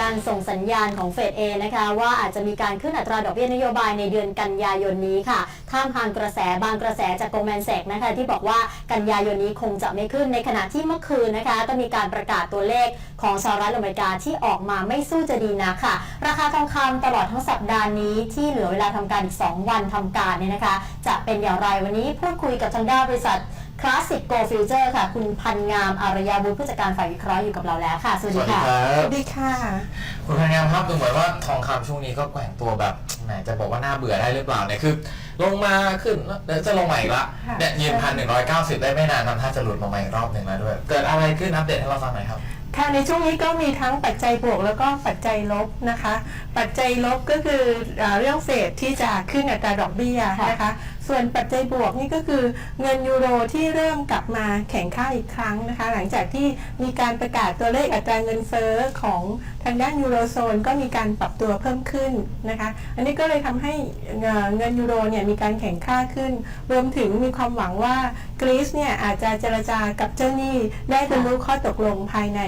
การส่งสัญญาณของเฟดเอนะคะว่าอาจจะมีการขึ้นอัตราดอกเบี้ยนโยบายในเดือนกันยายนนี้ค่ะ ท่ามกลางกระแสบางกระแสจากโกลแมนแซกนะคะที่บอกว่ากันยายนนี้คงจะไม่ขึ้นในขณะที่เมื่อคืนนะคะ ก็มีการประกาศตัวเลขของสหรัฐอเมริกาที่ออกมาไม่สู้จะดีนะค่ะ ราคาทองคำตลอดทั้งสัปดาห์นี้ที่เหลือเวลาทำการอีก 2 วันทำการเนี่ยนะคะ จะเป็นอย่างไรวันนี้พูดคุยกับทางด้านบริษัท Classic Go Future ค่ะ คุณพันงามอารยาบุญผู้จัดการฝ่ายวิเคราะห์อยู่กับเราแล้วค่ะ สวัสสดีวัสดีค่ะ ครัสบวัสดีค่ะ คุณพันงามครับดูเหมือนว่าทองคำช่วงนี้ก็แกว่งตัวแบบแหมจะบอกว่าน่าเบื่อได้หรือเปล่าเนี่ยคือ ลงมาขึ้นแล้วเดี๋ยวจะลงมาอีกละค่ะ เนี่ยยืนพันหนึ่งร้อยเก้าสิบได้ไม่นานทำท่าจะหลุดลงมาอีกรอบหนึ่งแล้วด้วย เกิดอะไรขึ้นอัปเดตให้เราฟังหน่อยครับ ค่ะในช่วงนี้ก็มีทั้งปัจจัยบวกแล้วก็ปัจจัยลบนะคะ ปัจจัยลบก็คืออาเรื่องเฟดที่จะขึ้นอัตราดอกเบี้ยค่ะนะคะ ส่วนปัจจัยบวกนี่ก็คือเงินยูโรที่เริ่มกลับมาแข่งค่าอีกครั้งนะคะ หลังจากที่มีการประกาศตัวเลขอัตราเงินเฟ้อของทางด้านยูโรโซนก็มีการปรับตัวเพิ่มขึ้นนะคะ อันนี้ก็เลยทำให้เงินยูโรเนี่ยมีการแข่งค่าขึ้น รวมถึงมีความหวังว่ากรีซเนี่ยอาจจะเจรจากับเจ้าหนี้ได้บรรลุข้อตกลงภายใน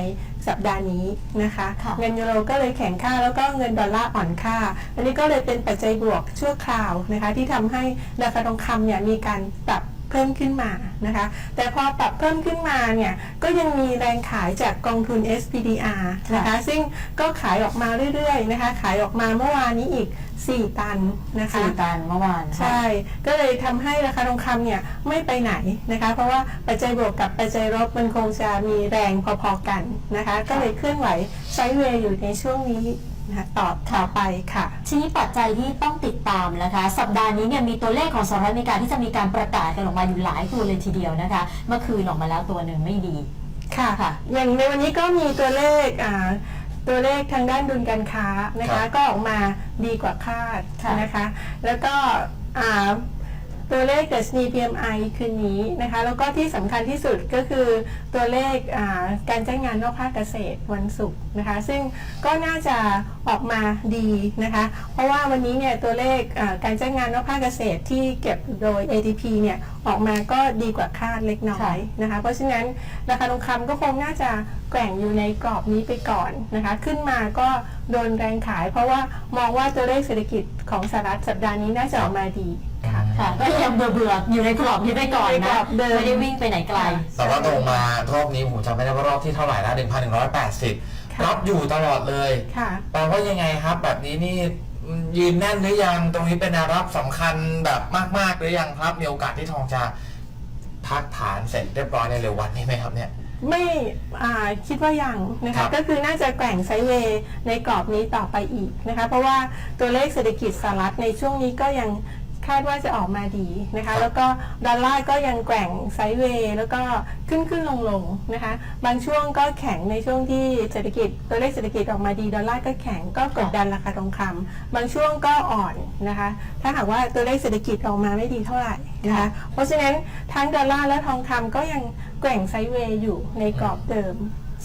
สัปดาห์นี้นะคะค่ะเงินยูโรก็เลยแข็งค่าแล้วก็เงินดอลลาร์อ่อนค่า อันนี้ก็เลยเป็นปัจจัยบวกชั่วคราวนะคะที่ทำให้ราคาทองคำเนี่ยมีการปรับ เพิ่มขึ้นมานะคะ แต่พอปรับเพิ่มขึ้นมาเนี่ยก็ยังมีแรงขายจากกองทุน SPDR นะคะ ซึ่งก็ขายออกมาเรื่อยๆนะคะ ขายออกมาเมื่อวานนี้อีก 4 ตันนะคะสี่ตันเมื่อวานค่ะใช่ ก็เลยทำให้ราคาทองคำเนี่ยไม่ไปไหนนะคะ เพราะว่าปัจจัยบวกกับปัจจัยลบมันคงจะมีแรงพอๆกันนะคะ ก็เลยเคลื่อนไหวไซด์เวย์อยู่ในช่วงนี้ นะคะต่อต่อไปค่ะ ทีนี้ปัจจัยที่ต้องติดตามนะคะ สัปดาห์นี้เนี่ยมีตัวเลขของสหรัฐอเมริกาที่จะมีการประกาศกันออกมาอยู่หลายตัวเลยทีเดียวนะคะ เมื่อคืนออกมาแล้วตัวหนึ่งไม่ดีค่ะค่ะ อย่างในวันนี้ก็มีตัวเลขอ่าตัวเลขทางด้านดุลการค้านะครัคะบก็ออกมาดีกว่าคาดค่ะนะคะ แล้วก็อ่า ตัวเลขดัชนี PMI คืนนี้นะคะ แล้วก็ที่สำคัญที่สุดก็คือตัวเลขอ่าการจ้างงานนอกภาคเกษตรวันศุกร์นะคะ ซึ่งก็น่าจะออกมาดีนะคะ เพราะว่าวันนี้เนี่ยตัวเลขอ่าการจ้างงานนอกภาคเกษตรที่เก็บโดย ADP เนี่ยออกมาก็ดีกว่าคาดเล็กน้อยนะคะ เพราะฉะนั้นราคาทองคำก็คงน่าจะแกว่งอยู่ในกรอบนี้ไปก่อนนะคะ ขึ้นมาก็โดนแรงขาย เพราะว่ามองว่าตัวเลขเศรษฐกิจของสหรัฐสัปดาห์นี้น่าจะออกมาดี ค่ะ ค่ะก็ยังเบื่อเบื่อๆอยู่ในกรอบนี้ไปก่อนในกรนะอบเดิม ไม่ได้วิ่งไปไหนไกล แต่ว่าตรงมารอบนี้ผมจำไม่ได้ว่ารอบที่เท่าไหร่แล้วหนึ่งพันหนึ่งร้อยแปดสิบค่ะรับอยู่ตลอดเลยค่ะ แปลว่ายังไงครับ แบบนี้นี่ยืนแน่นหรือยังตรงนี้เป็นแนวรับสำคัญแบบมาก ๆ หรือยังครับ มีโอกาสที่ทองจะพักฐานเสร็จเรียบร้อยในเร็ววันนี้ไหมครับเนี่ย ไม่อ่าคิดว่ายังนะครัคะบ ก็คือน่าจะแกว่งไซด์เวย์ในกรอบนี้ต่อไปอีกนะคะ เพราะว่าตัวเลขเศรษฐกิจสหรัฐในช่วงนี้ก็ยัง คาดว่าจะออกมาดีนะครัคะบแล้วก็ดอลลาร์ก็ยังแกว่งไซด์เวย์แล้วก็ขึ้นขึ้นลงลงนะคะ บางช่วงก็แข็งในช่วงที่เศรษฐกิจตัวเลขเศรษฐกิจออกมาดีดอลลาร์ก็แข็งก็กดดันราคาทองคำบางช่วงก็อ่อนนะคะ ถ้าหากว่าตัวเลขเศรษฐกิจออกมาไม่ดีเท่าไหร่นะคะ เพราะฉะนั้นทั้งดอลลาร์และทองคำก็ยังแกว่งไซด์เวย์อยู่ในกรอบเดิม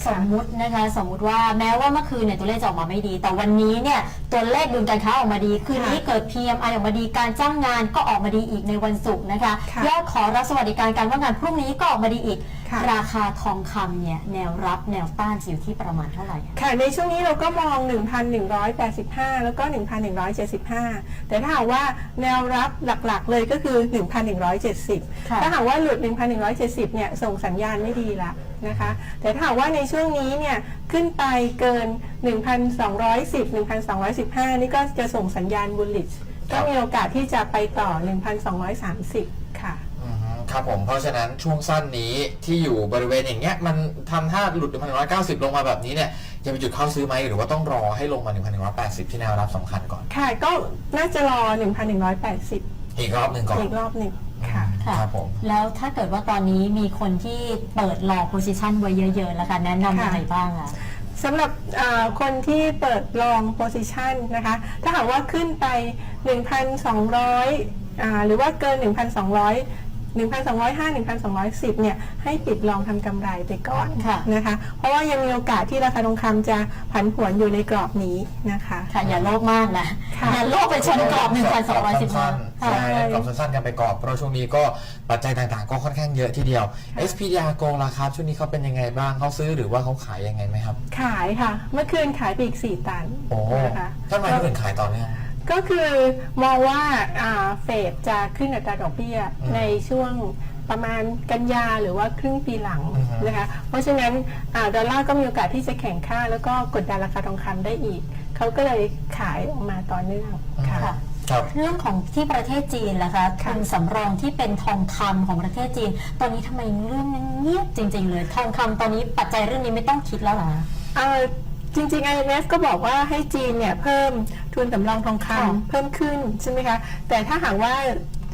สมมุตินะคะสมมุติว่าแม้ว่าเมื่อคืนเนี่ยตัวเลขจะออกมาไม่ดี แต่วันนี้เนี่ยตัวเลขดุลการค้าออกมาดี คืนนี้เกิด PMI ออกมาดีการจ้างงานก็ออกมาดีอีกในวันศุกร์นะคะค่ะยอดขอรับสวัสดิการการว่างงานพรุ่งนี้ก็ออกมาดีอีกค่ะราคาทองคำเนี่ยแนวรับแนวต้านจะอยู่ที่ประมาณเท่าไหร่อะค่ะในช่วงนี้เราก็มอง 1,185 แล้วก็ 1,175 แต่ถ้าหากว่าแนวรับหลักๆ เลยก็คือ 1,170ค่ะถ้าหากว่าหลุด 1,170 เนี่ยส่งสัญญาณไม่ดีละ นะคะ แต่ถ้าหากว่าในช่วงนี้เนี่ยขึ้นไปเกิน 1,210 1,215 นี่ก็จะส่งสัญญาณ bullish ก็มีโอกาสที่จะไปต่อ 1,230 ค่ะอือฮึครับผม เพราะฉะนั้นช่วงสั้นนี้ที่อยู่บริเวณอย่างเงี้ยมันทำท่าหลุด1,190 ลงมาแบบนี้เนี่ยจะเป็นจุดเข้าซื้อไหมหรือว่าต้องรอให้ลงมา 1,180 ที่แนวรับสำคัญก่อน ค่ะ ก็น่าจะรอ 1,180 อีกรอบหนึ่งก่อน อีกรอบหนึ่ง ค่ะ ค่ะ ครับผม แล้วถ้าเกิดว่าตอนนี้มีคนที่เปิดรอ position ไว้เยอะๆ แล้วค่ะแนะนำยังไงบ้างอะสำหรับอ่าคนที่เปิดลอง position นะคะ ถ้าหากว่าขึ้นไป 1,200อ่าหรือว่าเกิน 1,200 1,205 1,210เนี่ยให้ปิดลองทำกำไรไปก่อนค่ะ นะคะ เพราะว่ายังมีโอกาสที่ราคาทองคำจะผันผวนอยู่ในกรอบนี้นะคะค่ะอย่าโลภมากนะค่ะอย่าโลภไปชนกรอบ 1,210สั้นค่ะๆใช่กรอบสั้นๆกันไปกรอบเพราะช่วงนี้ก็ปัจจัยต่างๆ ก็ค่อนข้างเยอะทีเดียว SPDR โกงราคาช่วงนี้เขาเป็นยังไงบ้างเขาซื้อหรือว่าเขาขายยังไงไหมครับ ขายค่ะ เมื่อคืนขายไปอีก 4 ตันโอ้นะคะทำไมเขาถึงขายต่อเนื่อง ก็คือมองว่าอ่าเฟดจะขึ้นอัตราดอกเบี้ยอืมในช่วงประมาณกันยาหรือว่าครึ่งปีหลังอือฮึนะคะ เพราะฉะนั้นอ่าดอลลาร์ก็มีโอกาสที่จะแข่งค่า แล้วก็กดดันราคาทองคำได้อีก เขาก็เลยขายออกมาต่อเนื่องค่ะค่ะครับเรื่องของที่ประเทศจีนล่ะคะค่ะทุนสำรองที่เป็นทองคำของประเทศจีน ตอนนี้ทำไมเรื่องยังเงียบจริง ๆ เลย ทองคำตอนนี้ปัจจัยเรื่องนี้ไม่ต้องคิดแล้วเหรอคะเอ่อ จริงๆ IMF ก็บอกว่าให้จีนเนี่ยเพิ่มทุนสำรองทองคค่ะำเพิ่มขึ้นใช่ไหมคะ แต่ถ้าหากว่า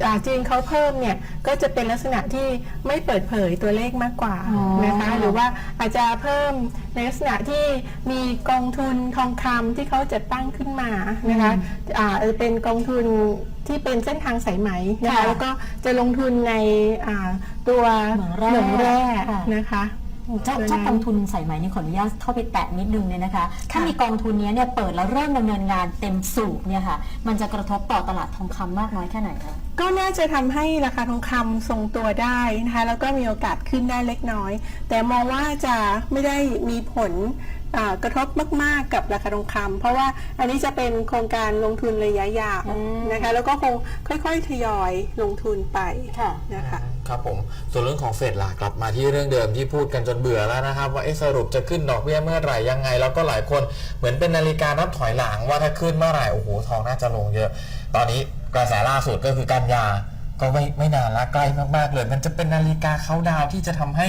อ่าจีนเขาเพิ่มเนี่ยก็จะเป็นลักษณะที่ไม่เปิดเผยตัวเลขมากกว่าอ๋อนะคะหรือว่าอาจจะเพิ่มในลักษณะที่มีกองทุนทองคำที่เขาจะตั้งขึ้นมานะคะอ่าเออเป็นกองทุนที่เป็นเส้นทางสายไหมนะคะค่ะแล้วก็จะลงทุนในอ่าตัวเหมืองแร่แร่ค่ะนะคะ เจ้าตัวนั้นเจ้ากองทุนใส่ไหมนี่ขออนุญาตเข้าไปแตะนิดนึงเนี่ยนะคะ ถ้าค่ะมีกองทุนเนี้ยเนี่ยเปิดแล้วเริ่มดำเนินงานเต็มสูบเนี่ยค่ะ มันจะกระทบต่อตลาดทองคำมากน้อยแค่ไหนคะก็น่าจะทำให้ราคาทองคำทรงตัวได้นะคะแล้วก็มีโอกาสขึ้นได้เล็กน้อย แต่มองว่าจะไม่ได้มีผลอ่ากระทบมาก ๆ กับราคาทองคำเพราะว่าอันนี้จะเป็นโครงการลงทุนระยะยาวอืมนะคะ แล้วก็คงค่อย ๆ ทยอยลงทุนไปค่ะนะคะ ครับผมส่วนเรื่องของเฟดล่ะกลับมาที่เรื่องเดิมที่พูดกันจนเบื่อแล้วนะครับ ว่าสรุปจะขึ้นดอกเบี้ยเมื่อไหร่ยังไง แล้วก็หลายคนเหมือนเป็นนาฬิกานับถอยหลังว่าถ้าขึ้นเมื่อไหร่โอ้โหทองน่าจะลงเยอะ ตอนนี้กระแสล่าสุดก็คือกันยาก็ไม่ไม่นานละใกล้มากๆเลย มันจะเป็นนาฬิกาเขาดาวที่จะทำให้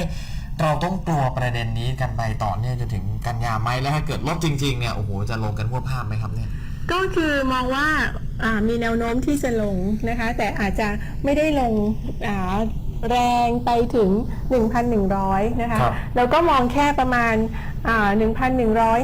เราต้องกลัวประเด็นนี้กันไปต่อเนื่องจนถึงกันยาไหมแล้วถ้าเกิดลบจริงๆเนี่ยโอ้โหจะลงกันพวกภาพไหมครับเนี่ยก็คือมองว่ามีแนวโน้มที่จะลงนะคะ แต่อาจจะไม่ได้ลงอ่า แรงไปถึง 1,100 นะคะ ครับแล้วก็มองแค่ประมาณอ่า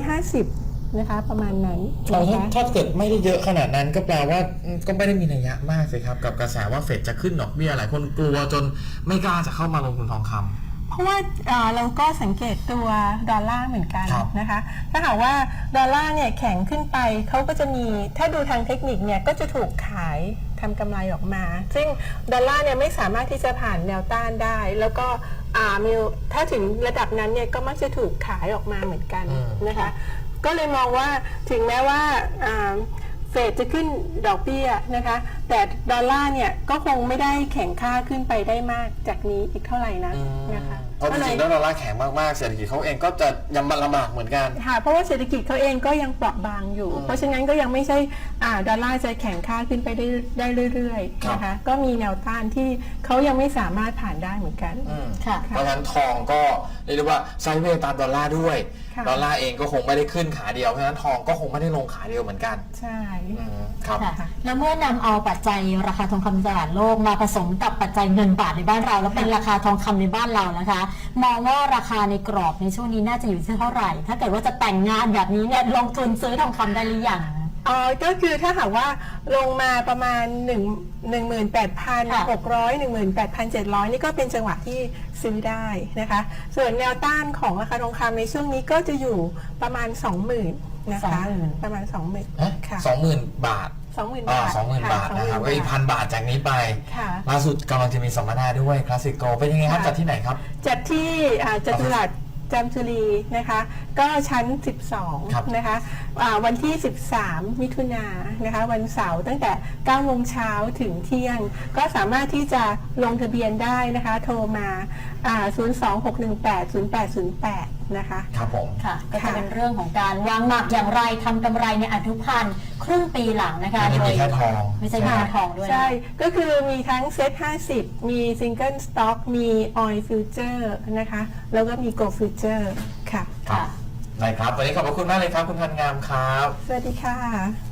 1,150 นะคะ ประมาณนั้นถ้านะคะ ถ้าเกิดไม่ได้เยอะขนาดนั้นก็แปลว่าอืมก็ไม่ได้มีนัยยะมากสิครับ กับกระแสว่าเฟดจะขึ้นดอกเบี้ยหลายคนกลัวจนไม่กล้าจะเข้ามาลงทุนทองคำ เพราะว่าอ่าเราก็สังเกตตัวดอลลาร์เหมือนกันครับ นะคะ ถ้าหากว่าดอลลาร์เนี่ยแข็งขึ้นไปเขาก็จะมีถ้าดูทางเทคนิคเนี่ยก็จะถูกขาย ทำกำไรออกมา ซึ่งดอลลาร์เนี่ยไม่สามารถที่จะผ่านแนวต้านได้ แล้วก็อ่ามีถ้าถึงระดับนั้นเนี่ยก็มักจะถูกขายออกมาเหมือนกันอืมนะคะ ก็เลยมองว่าถึงแม้ว่าอ่าเฟดจะขึ้นดอกเบี้ยนะคะ แต่ดอลลาร์เนี่ยก็คงไม่ได้แข็งค่าขึ้นไปได้มากจากนี้อีกเท่าไหร่นะนะคะ เพราะจริงๆแล้วดอลลาร์แข็งมากๆเศรษฐกิจเขาเองก็จะยังลำบากเหมือนกัน ค่ะเพราะว่าเศรษฐกิจเขาเองก็ยังเปราะบางอยู่อืมเพราะฉะนั้นก็ยังไม่ใช่อ่าดอลลาร์จะแข็งค่าขึ้นไปได้ได้เรื่อยครับๆนะคะก็มีแนวต้านที่เขายังไม่สามารถผ่านได้เหมือนกันอืม ค่ะ เพราะฉะนั้นทองก็เรียกได้ว่าไซด์เวย์ตามดอลลาร์ด้วย ค่ะ ดอลลาร์เองก็คงไม่ได้ขึ้นขาเดียวเพราะฉะนั้นทองก็คงไม่ได้ลงขาเดียวเหมือนกันใช่ อืมครับ ค่ะแล้วเมื่อนำเอาปัจจัยราคาทองคำตลาดโลกมาผสมกับปัจจัยเงินบาทในบ้านเรา แล้วเป็นราคาทองคำในบ้านเรานะคะมองว่าราคาในกรอบในช่วงนี้น่าจะอยู่ที่เท่าไหร่ ถ้าเกิดว่าจะแต่งงานแบบนี้เนี่ยลงทุนซื้อทองคำได้หรือยังอ๋อก็คือถ้าหากว่าลงมาประมาณ 1 18,600 18,700 นี่ก็เป็นจังหวะที่ซื้อได้นะคะ ส่วนแนวต้านของราคาทองคำในช่วงนี้ก็จะอยู่ประมาณ 20,000นะคะ20,000 ประมาณ 20,000ฮะค่ะ สองหมื่นบาท20,000อ่าบาทสองหมื่นค่ะบาทนะครับ20,000ก็อีกพันบาทจากนี้ไปค่ะ ล่าสุดกำลังจะมีสัมมนาด้วยคลาสสิโกเป็นยังไงครับค่ะ จัดที่ไหนครับ จัดที่อ่าจตุรัสจามจุรีนะคะ ก็ชั้น ครับ 12 นะคะอ่าวันที่ 13 มิถุนายนนะคะ วันเสาร์ตั้งแต่9โมงเช้าถึงเที่ยง ก็สามารถที่จะลงทะเบียนได้นะคะ โทรมาอ่า026180808 นะคะ ครับผม ค่ะก็จะค่ะเป็นเรื่องของการวางหมักอย่างไรทำกำไรในอนุพันธ์ครึ่งปีหลังนะคะไม่ได้มีแค่ทอง ไม่ใช่มีแค่ทองด้วยนะ ใช่ ก็คือมีทั้งเซ็ต50 มีซิงเกิลสต็อก มีออยฟิวเจอร์นะคะ แล้วก็มีโกลฟิวเจอร์ค่ะ ครับได้ครับ วันนี้ขอบพระคุณมากเลยครับ คุณพันงามครับ สวัสดีค่ะ